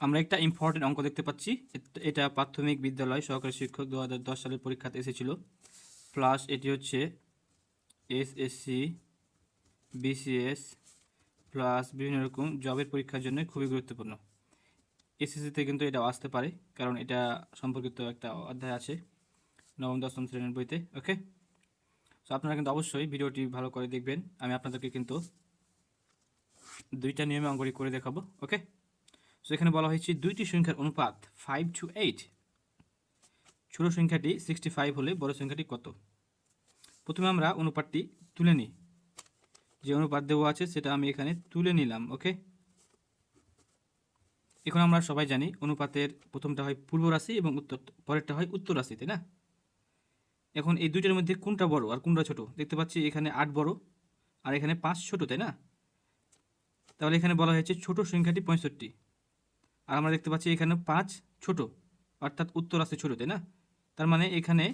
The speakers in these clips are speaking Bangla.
আমরা একটা ইম্পর্টেন্ট অঙ্ক দেখতে পাচ্ছি। এটা প্রাথমিক বিদ্যালয়, সহকারী শিক্ষক দু হাজার দশ সালের পরীক্ষাতে এসেছিল। প্লাস এটি হচ্ছে এসএসসি বিসিএস প্লাস বিভিন্ন রকম জবের পরীক্ষার জন্য খুবই গুরুত্বপূর্ণ। এসএসসিতে কিন্তু এটা আসতে পারে, কারণ এটা সম্পর্কিত একটা অধ্যায় আছে নবম, দশম শ্রেণির বইতে ওকে সো আপনারা কিন্তু অবশ্যই ভিডিওটি ভালো করে দেখবেন। আমি আপনাদেরকে কিন্তু দুইটা নিয়মে অঙ্কটি করে দেখাবো ওকে সো এখানে বলা হয়েছে দুইটি সংখ্যার অনুপাত ফাইভ টু এইট ছোট সংখ্যাটি সিক্সটি ফাইভ হলে বড় সংখ্যাটি কত? প্রথমে আমরা অনুপাতটি তুলে নিই। যে অনুপাত দেওয়া আছে সেটা আমি এখানে তুলে নিলাম, ওকে? এখন আমরা সবাই জানি অনুপাতের প্রথমটা হয় পূর্ব রাশি এবং উত্তর, পরেরটা হয় উত্তর রাশি, তাই না? এখন এই দুইটার মধ্যে কোনটা বড় আর কোনটা ছোট? দেখতে পাচ্ছি এখানে আট বড় আর এখানে পাঁচ ছোট, তাই না? তাহলে এখানে বলা হয়েছে ছোট সংখ্যাটি পঁয়ষট্টি। আর আমরা দেখতে পাচ্ছি এখানে পাঁচ ছোট, অর্থাৎ উত্তর রাশি ছোট, তাই না? তার মানে এখানে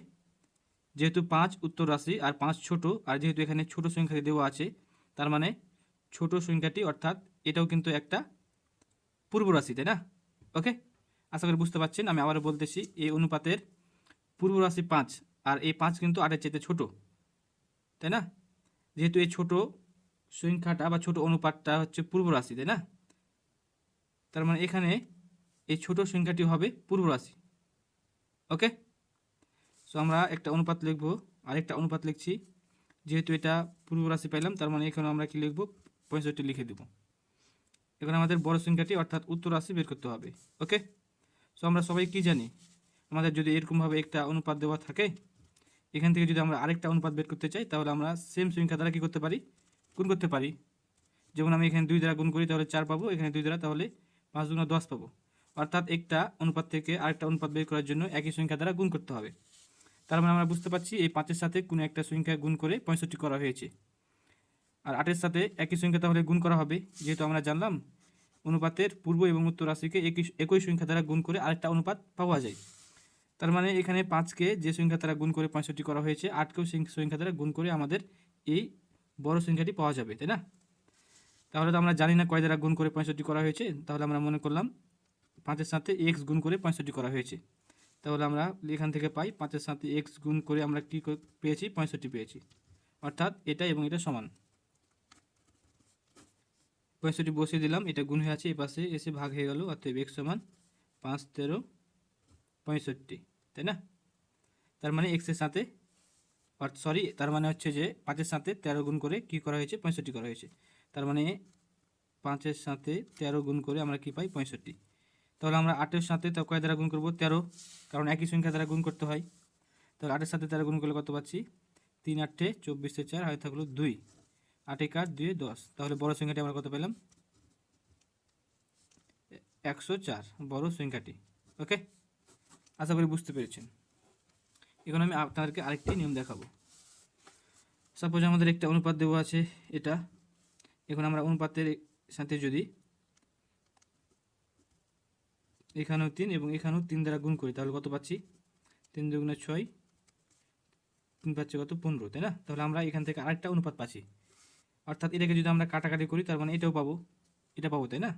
যেহেতু পাঁচ উত্তর রাশি আর পাঁচ ছোট, আর যেহেতু এখানে ছোট সংখ্যাটি দেওয়া আছে, তার মানে ছোট সংখ্যাটি, অর্থাৎ এটাও কিন্তু একটা পূর্ব রাশি, তাই না? ওকে? আশা করি বুঝতে পারছেন, আমি আবারও বলতেছি, এই অনুপাতের পূর্ব রাশি পাঁচ, আর এই পাঁচ কিন্তু আটের চেয়ে ছোট, তাই না? যেহেতু এই ছোট সংখ্যাটা বা ছোট অনুপাতটা হচ্ছে পূর্ব রাশি, তাই না? তার মানে এখানে এই ছোট সংখ্যাটি হবে পূর্ব রাশি। ওকে সো আমরা একটা অনুপাত লিখব, আরেকটা অনুপাত লিখছি। যেহেতু এটা পূর্ব রাশি পাইলাম, তার মানে এখানে আমরা কি লিখব? পঁয়ষট্টি লিখে দেব। এখন আমাদের বড় সংখ্যাটি অর্থাৎ উত্তর রাশি বের করতে হবে। ওকে সো আমরা সবাই কি জানি? আমাদের যদি এরকমভাবে একটা অনুপাত দেওয়া থাকে, এখান থেকে যদি আমরা আরেকটা অনুপাত বের করতে চাই, তাহলে আমরা সেম সংখ্যা দ্বারা কী করতে পারি? গুণ করতে পারি। যেমন আমি এখানে দুই দ্বারা গুণ করি, তাহলে চার পাবো। এখানে দুই দ্বারা, তাহলে পাঁচ দুগুণ দশ পাবো। অর্থাৎ একটা অনুপাত থেকে আরেকটা অনুপাত বের করার জন্য একই সংখ্যা দ্বারা গুণ করতে হবে। তার মানে আমরা বুঝতে পারছি এই পাঁচের সাথে কোনো একটা সংখ্যা গুণ করে পঁয়ষট্টি করা হয়েছে। আর আটের সাথে একই সংখ্যা তাহলে গুণ করা হবে। যেহেতু আমরা জানলাম অনুপাতের পূর্ব এবং উত্তর রাশিকে একই একই সংখ্যা দ্বারা গুণ করে আরেকটা অনুপাত পাওয়া যায়। তার মানে এখানে পাঁচকে যে সংখ্যা দ্বারা গুণ করে পঁয়ষট্টি করা হয়েছে, আটকেও সংখ্যা দ্বারা গুণ করে আমাদের এই বড় সংখ্যাটি পাওয়া যাবে, তাই না? তাহলে তো আমরা জানি না কয় দ্বারা গুণ করে পঁয়ষট্টি করা হয়েছে। তাহলে আমরা মনে করলাম পাঁচের সাথে এক্স গুণ করে পঁয়ষট্টি করা হয়েছে। তাহলে আমরা এখান থেকে পাই পাঁচের সাথে এক্স গুণ করে আমরা কী পেয়েছি? পঁয়ষট্টি পেয়েছি। অর্থাৎ এটা এবং এটা সমান। পঁয়ষট্টি বসিয়ে দিলাম, এটা গুণ হয়ে আছে এই পাশে এসে ভাগ হয়ে গেল অর্থাৎ এক্স সমান পাঁচ তেরো পঁয়ষট্টি, তাই না? তার মানে এক্সের সাথে সরি তার মানে হচ্ছে যে পাঁচের সাথে তেরো গুণ করে কি করা হয়েছে? পঁয়ষট্টি করা হয়েছে। তার মানে পাঁচের সাথে তেরো গুণ করে আমরা কি পাই? পঁয়ষট্টি। তাহলে আমরা আটের সাথে তো কয় দ্বারা গুণ করব? তেরো। কারণ একই সংখ্যা দ্বারা গুণ করতে হয়। তাহলে আটের সাথে তেরো গুণ করলে কত পাচ্ছি? তিন আটে চব্বিশে চার, হয়ে থাকল দুই। আটে কাঠ দুই দশ। তাহলে বড় সংখ্যাটি আমরা কত পেলাম? একশো চার। বড় সংখ্যাটি। ওকে? আশা করি বুঝতে পেরেছেন। এখন আমি আপনাদেরকে আরেকটি নিয়ম দেখাবো। সাপোজ আমাদের একটা অনুপাত দেওয়া আছে, এটা এখন আমরা অনুপাতের সাথে যদি এখানেও তিন এবং এখানেও তিন দ্বারা গুণ করি, তাহলে কত পাচ্ছি? তিন দুগুণে ছয়, তিন পাচ্ছি কত? পনেরো, তাই না? তাহলে আমরা এখান থেকে আরেকটা অনুপাত পাচ্ছি। অর্থাৎ এটাকে যদি আমরা কাটাকাটি করি, তার মানে এটাও পাবো। এটা পাবো, তাই না?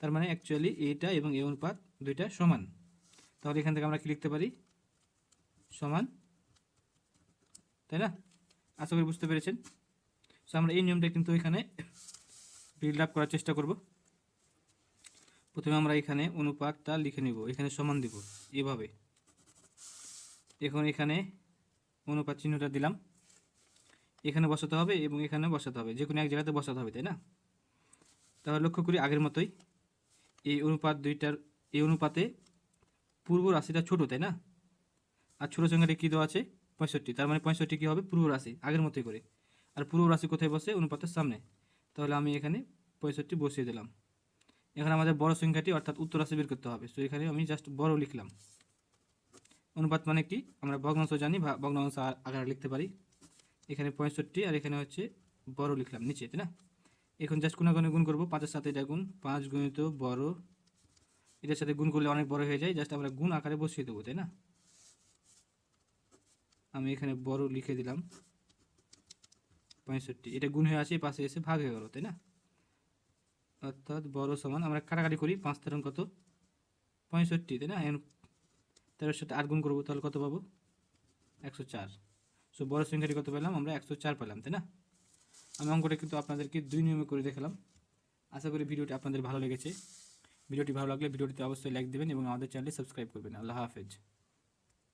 তার মানে অ্যাকচুয়ালি এইটা এবং এই অনুপাত দুইটা সমান। তাহলে এখান থেকে আমরা কি লিখতে পারি? সমান, তাই না? আশা করি বুঝতে পেরেছেন। সো আমরা এই নিয়মটা কিন্তু এখানে বিল্ড আপ করার চেষ্টা করব। প্রথমে আমরা এখানে অনুপাতটা লিখে নিব, এখানে সমান দিব, এভাবে। এখন এখানে অনুপাত চিহ্নটা দিলাম। এখানে বসাতে হবে এবং এখানে বসাতে হবে যে কোনো এক জায়গাতে বসাতে হবে, তাই না? তাহলে লক্ষ্য করি আগের মতোই এই অনুপাত দুইটার, এই অনুপাতে পূর্ব রাশিটা ছোট, তাই না? আর ছোটো সংখ্যাটি কী দেওয়া আছে? পঁয়ষট্টি, তার মানে পঁয়ষট্টি কী হবে? পূর্ব রাশি, আগের মতোই করে। আর পূর্ব রাশি কোথায় বসে? অনুপাতের সামনে। তাহলে আমি এখানে পঁয়ষট্টি বসিয়ে দিলাম। এখানে আমাদের বড় সংখ্যাটি অর্থাৎ উত্তর রাশি বের করতে হবে। সো এখানে আমি জাস্ট বড় লিখলাম। অনুপাত মানে কি? আমরা ভগ্নাংশ জানি ভগ্নাংশ আকারে লিখতে পারি। এখানে পঁয়ষট্টি আর এখানে হচ্ছে বড় লিখলাম নিচে, তাই না? এখন জাস্ট কোনাগুনে গুণ করব। পাঁচের সাথে এটা গুণ, পাঁচ গুণিত বড়। এটার সাথে গুণ করলে অনেক বড় হয়ে যায়। জাস্ট আমরা গুণ আকারে বসিয়ে দেবো, তাই না? আমি এখানে বড় লিখে দিলাম। পঁয়ষট্টি। এটা গুণ হয়ে আছে পাশে এসে ভাগ হয়ে গেল, তাই না? অর্থাৎ বড় সমান, আমরা কাটাকাটি করি, পাঁচ তেরো কত? পঁয়ষট্টি, তাই না? সাথে আট গুণ করব, তাহলে কত পাবো? একশো চার। সো বড় সংখ্যাটি কত পেলাম? আমরা একশো চার পেলাম, তাই না? আমি অঙ্কটা কিন্তু আপনাদেরকে দুই নিয়মে করে দেখালাম। আশা করি ভিডিওটি আপনাদের ভালো লেগেছে। ভিডিওটি ভালো লাগলে ভিডিওটিতে অবশ্যই লাইক দেবেন এবং আমাদের চ্যানেলটি সাবস্ক্রাইব করবেন। আল্লাহ হাফেজ।